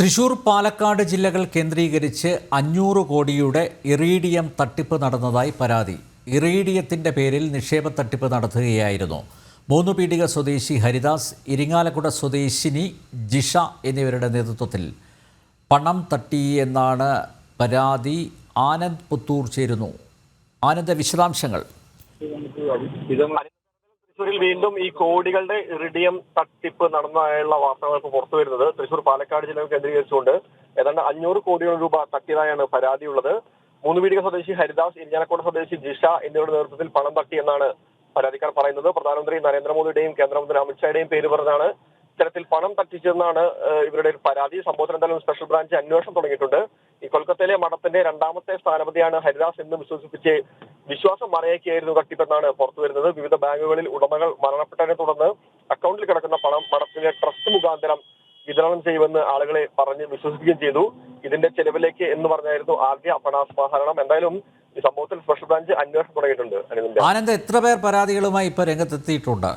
തൃശൂർ പാലക്കാട് ജില്ലകൾ കേന്ദ്രീകരിച്ച് അഞ്ഞൂറ് കോടിയുടെ ഇറീഡിയം തട്ടിപ്പ് നടന്നതായി പരാതി. ഇറീഡിയത്തിന്റെ പേരിൽ നിക്ഷേപ തട്ടിപ്പ് നടത്തുകയായിരുന്നു. മൂന്ന് പീടിക സ്വദേശി ഹരിദാസ് ഇരിങ്ങാലക്കുട സ്വദേശിനി ജിഷ എന്നിവരുടെ നേതൃത്വത്തിൽ പണം തട്ടി എന്നാണ് പരാതി. ആനന്ദ് പുത്തൂർ ചേരുന്നു. ആനന്ദ വിശദാംശങ്ങൾ. തൃശ്ശൂരിൽ വീണ്ടും ഈ കോടികളുടെ ഇറിഡിയം തട്ടിപ്പ് നടന്നതായുള്ള വാർത്തകൾ ഇപ്പോൾ പുറത്തു വരുന്നത്. തൃശൂർ പാലക്കാട് ജില്ല കേന്ദ്രീകരിച്ചുകൊണ്ട് ഏതാണ്ട് അഞ്ഞൂറ് കോടിയോളം രൂപ തട്ടിയതായാണ് പരാതിയുള്ളത്. മൂന്ന് വീടിക സ്വദേശി ഹരിദാസ് ഇരിഞ്ഞാലക്കോട് സ്വദേശി ജിഷ എന്നിവരുടെ നേതൃത്വത്തിൽ പണം തട്ടി എന്നാണ് പരാതിക്കാർ പറയുന്നത്. പ്രധാനമന്ത്രി നരേന്ദ്രമോദിയുടെയും കേന്ദ്രമന്ത്രി അമിത്ഷായുടെയും പേര് പറഞ്ഞാണ് ഇത്തരത്തിൽ പണം തട്ടിച്ചെന്നാണ് ഇവരുടെ ഒരു പരാതി. സംഭവത്തിൽ എന്തായാലും സ്പെഷ്യൽ ബ്രാഞ്ച് അന്വേഷണം തുടങ്ങിയിട്ടുണ്ട്. ഈ കൊൽക്കത്തയിലെ മഠത്തിന്റെ രണ്ടാമത്തെ സ്ഥാനപതിയാണ് ഹരിദാസ് എന്ന് വിശ്വസിപ്പിച്ച് വിശ്വാസം മറയാക്കിയായിരുന്നു തട്ടിപ്പെന്നാണ് പുറത്തു വരുന്നത്. വിവിധ ബാങ്കുകളിൽ ഉടമകൾ മരണപ്പെട്ടതിനെ തുടർന്ന് അക്കൗണ്ടിൽ കിടക്കുന്ന പണം മഠത്തിന്റെ ട്രസ്റ്റ് മുഖാന്തരം വിതരണം ചെയ്യുമെന്ന് ആളുകളെ പറഞ്ഞ് വിശ്വസിക്കുകയും ചെയ്തു. ഇതിന്റെ ചെലവിലേക്ക് എന്ന് പറഞ്ഞായിരുന്നു ആദ്യ പണാസ്മാഹരണം എന്തായാലും ഈ സംഭവത്തിൽ സ്പെഷ്യൽ ബ്രാഞ്ച് അന്വേഷണം തുടങ്ങിയിട്ടുണ്ട്. ആനന്ദ് എത്ര പേർ പരാതികളുമായി ഇപ്പൊ രംഗത്തെത്തിയിട്ടുണ്ട്?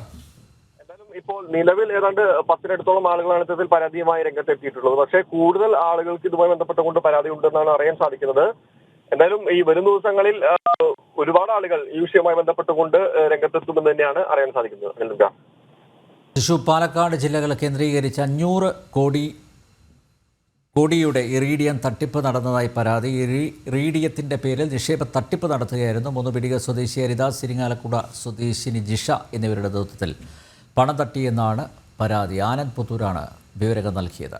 ഇപ്പോൾ നിലവിൽ ഏതാണ്ട് പത്തിനടുത്തോളം ആളുകളാണ് ഇത്തരത്തിൽ പരാതിയുമായി രംഗത്തെത്തിയിട്ടുള്ളത്. പക്ഷേ കൂടുതൽ ആളുകൾക്ക് ഇതുമായി ബന്ധപ്പെട്ടുകൊണ്ട് പരാതി ഉണ്ടെന്നാണ് അറിയാൻ സാധിക്കുന്നത്. എന്തായാലും ഈ വരും ദിവസങ്ങളിൽ ഒരുപാട് ആളുകൾ ഈ വിഷയവുമായി ബന്ധപ്പെട്ടുകൊണ്ട് രംഗത്തെത്തുമെന്ന് തന്നെയാണ് അറിയാൻ സാധിക്കുന്നത്. തൃശൂർ പാലക്കാട് ജില്ലകൾ കേന്ദ്രീകരിച്ച് അഞ്ഞൂറ് കോടി കോടിയുടെ ഇറീഡിയം തട്ടിപ്പ് നടന്നതായി പരാതി. റീഡിയത്തിന്റെ പേരിൽ നിക്ഷേപ തട്ടിപ്പ് നടത്തുകയായിരുന്നു മൂന്ന് പിടിക സ്വദേശി ഹരിദാസ് സിരിങ്ങാലക്കുട സ്വദേശിനി ജിഷ എന്നിവരുടെ നേതൃത്വത്തിൽ. പണം തട്ടിയെന്നാണ് പരാതി. ആനന്ദ് പുത്തൂരാണ് വിവരങ്ങൾ നൽകിയത്.